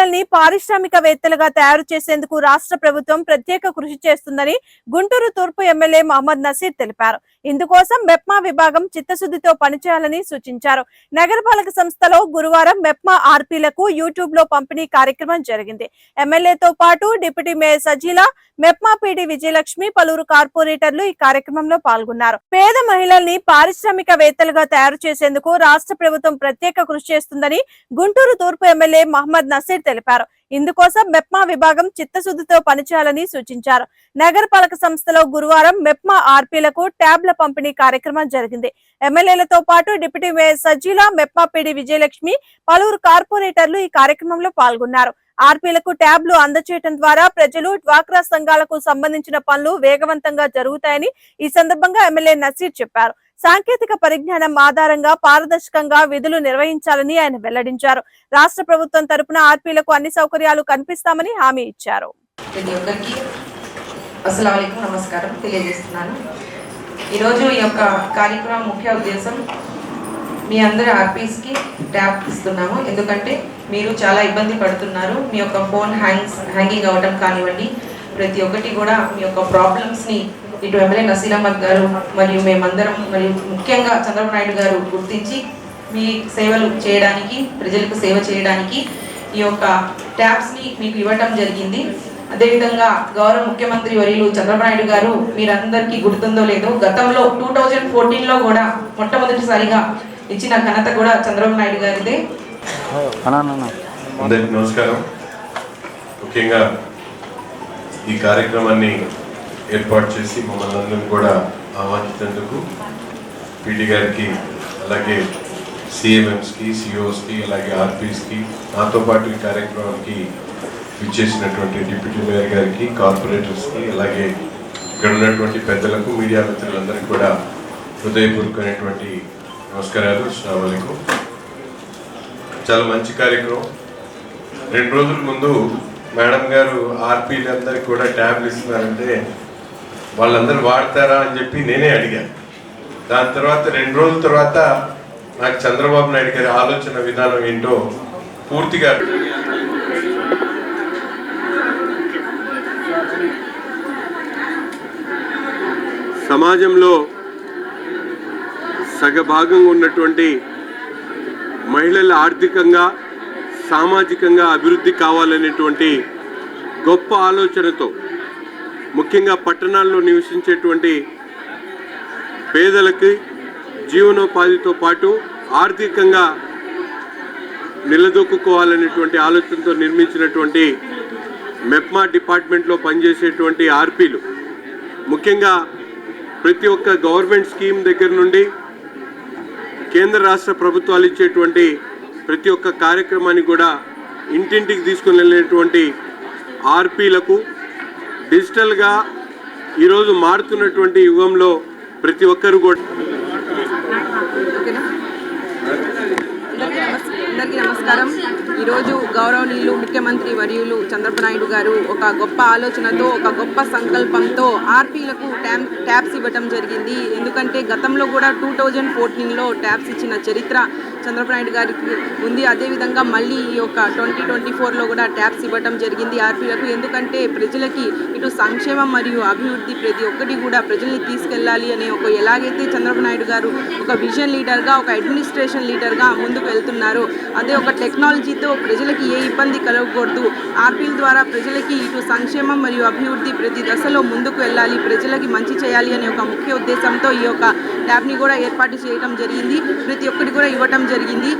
మహిళల్ని పారిశ్రామికవేత్తలుగా తయారు చేసేందుకు రాష్ట్ర ప్రభుత్వం ప్రత్యేక కృషి చేస్తుందని గుంటూరు తూర్పు ఎమ్మెల్యే మహమ్మద్ నసీర్ తెలిపారు. ఇందుకోసం మెప్మా విభాగం చిత్తశుద్ధితో పనిచేయాలని సూచించారు. నగరపాలక సంస్థలో గురువారం మెప్మా ఆర్పీలకు యూట్యూబ్లో పంపిణీ కార్యక్రమం జరిగింది. ఎమ్మెల్యేతో పాటు deputy mayor Sajila MEPMA PD Vijayalakshmi పలువురు కార్పొరేటర్లు ఈ కార్యక్రమంలో పాల్గొన్నారు. పేద మహిళల్ని పారిశ్రామిక వేత్తలుగా తయారు చేసేందుకు రాష్ట్ర ప్రభుత్వం ప్రత్యేక కృషి చేస్తుందని గుంటూరు తూర్పు ఎమ్మెల్యే మహమ్మద్ నసీర్ తెలిపారు. ఇందుకోసం మెప్మా విభాగం చిత్తశుద్ధితో పనిచేయాలని సూచించారు. నగరపాలక సంస్థలో గురువారం మెప్మా ఆర్పీలకు ట్యాబ్ల పంపిణీ కార్యక్రమం జరిగింది. ఎమ్మెల్యేలతో పాటు deputy mayor Sajjila MEPMA PD Vijayalakshmi పలువురు కార్పొరేటర్లు ఈ కార్యక్రమంలో పాల్గొన్నారు. ఆర్పీలకు ట్యాబ్లు అందచేయటం ద్వారా ప్రజలు డ్వాక్రా సంఘాలకు సంబంధించిన పనులు వేగవంతంగా జరుగుతాయని ఈ సందర్భంగా ఎమ్మెల్యే నసీర్ చెప్పారు. సాంకేతిక పరిజ్ఞానం ఆధారంగా పారదర్శకంగా విధులు నిర్వహించాలని ఆయన వెల్లడించారు. రాష్ట్ర ప్రభుత్వం తరపున ఆర్పీలకు అన్ని సౌకర్యాలు కనిపిస్తామని హామీ ఇచ్చారు. నమస్కారం తెలియజేస్తున్నాను. ఈరోజు ఈ యొక్క కార్యక్రమం ముఖ్య ఉద్దేశం మీ అందరి ఆర్పీస్కి ట్యాప్ ఇస్తున్నాము. ఎందుకంటే మీరు చాలా ఇబ్బంది పడుతున్నారు. మీ యొక్క ఫోన్ హ్యాంగ్స్ హ్యాంగింగ్ అవ్వటం కానివ్వండి ప్రతి ఒక్కటి కూడా మీ యొక్క ప్రాబ్లమ్స్ని ఇటు ఎమ్మెల్యే అహ్మద్ గారు మరియు మేమందరం మరియు ముఖ్యంగా చంద్రబాబు నాయుడు గారు గుర్తించి మీ సేవలు చేయడానికి ప్రజలకు సేవ చేయడానికి ఈ యొక్క ట్యాబ్స్ని మీకు ఇవ్వటం జరిగింది. అదేవిధంగా గౌరవ ముఖ్యమంత్రి వర్యులు చంద్రబాబు నాయుడు గారు మీరందరికీ గుర్తుందో లేదో గతంలో టూ థౌజండ్ ఫోర్టీన్లో కూడా మొట్టమొదటిసారిగా ఇచ్చిన ఘనత కూడా చంద్రబాబు నాయుడు గారిదే. అందరికి నమస్కారం. ముఖ్యంగా ఈ కార్యక్రమాన్ని ఏర్పాటు చేసి మమ్మల్ని అందరం కూడా ఆహ్వానించినందుకు పీటీ గారికి అలాగే సిఎంఎంస్కి సిఓస్కి అలాగే ఆర్పీస్కి నాతో పాటు ఈ కార్యక్రమానికి ఇచ్చేసినటువంటి డిప్యూటీ మేయర్ గారికి కార్పొరేటర్స్కి అలాగే ఇక్కడ ఉన్నటువంటి పెద్దలకు మీడియా మిత్రులందరికీ కూడా హృదయపూర్వకమైనటువంటి నమస్కారాలు. అస్సలం చాలా మంచి కార్యక్రమం. రెండు రోజుల ముందు మేడం గారు ఆర్పీలందరికీ కూడా ట్యాబ్లు ఇస్తున్నారంటే వాళ్ళందరూ వాడతారా అని చెప్పి నేనే అడిగాను దాని తర్వాత రెండు రోజుల తర్వాత నాకు చంద్రబాబు నాయుడు గారి ఆలోచన విధానం ఏంటో పూర్తిగా సమాజంలో సగభాగంగా ఉన్నటువంటి మహిళల ఆర్థికంగా సామాజికంగా అభివృద్ధి కావాలనేటువంటి గొప్ప ఆలోచనతో ముఖ్యంగా పట్టణాల్లో నివసించేటువంటి పేదలకి జీవనోపాధితో పాటు ఆర్థికంగా నిలదొక్కుకోవాలనేటువంటి ఆలోచనతో నిర్మించినటువంటి మెప్మా డిపార్ట్మెంట్లో పనిచేసేటువంటి ఆర్పీలు. ముఖ్యంగా ప్రతి ఒక్క గవర్నమెంట్ స్కీమ్ దగ్గర నుండి కేంద్ర రాష్ట్ర ప్రభుత్వాలు ఇచ్చేటువంటి ప్రతి ఒక్క కార్యక్రమాన్ని కూడా ఇంటింటికి తీసుకుని వెళ్ళేటువంటి ఆర్పీలకు డిజిటల్గా ఈరోజు మారుతున్నటువంటి యుగంలో ప్రతి ఒక్కరు కూడా అందరికీ నమస్కారం. ఈరోజు గౌరవనీయులు ముఖ్యమంత్రి వర్యులు చంద్రబాబు నాయుడు గారు ఒక గొప్ప ఆలోచనతో ఒక గొప్ప సంకల్పంతో ఆర్పీలకు ట్యాబ్ ట్యాప్స్ ఇవ్వటం జరిగింది. ఎందుకంటే గతంలో కూడా టూ థౌజండ్ ఫోర్టీన్లో ట్యాప్స్ ఇచ్చిన చరిత్ర చంద్రబాబు నాయుడు గారికి ఉంది. అదేవిధంగా మళ్ళీ ఈ యొక్క ట్వంటీ ట్వంటీ ఫోర్లో కూడా ట్యాప్స్ ఇవ్వటం జరిగింది ఆర్పీలకు. ఎందుకంటే ప్రజలకి ఇటు సంక్షేమం మరియు అభివృద్ధి ప్రతి ఒక్కటి కూడా ప్రజల్ని తీసుకెళ్ళాలి అనే ఒక ఎలాగైతే చంద్రబాబు నాయుడు గారు ఒక విజన్ లీడర్గా ఒక అడ్మినిస్ట్రేషన్ లీడర్గా ముందుకు వెళ్తున్నారు అదే ఒక టెక్నాలజీతో ప్రజలకి ఏ ఇబ్బంది కలగకూడదు. ఆర్పీల ద్వారా ప్రజలకి ఇటు సంక్షేమం మరియు అభివృద్ధి ప్రతి దశలో ముందుకు వెళ్ళాలి. ప్రజలకి మంచి చేయాలి అనే ఒక ముఖ్య ఉద్దేశంతో ఈ యొక్క ల్యాబ్ని కూడా ఏర్పాటు చేయడం జరిగింది. ప్రతి ఒక్కటి కూడా ఇవ్వటం జరిగింది.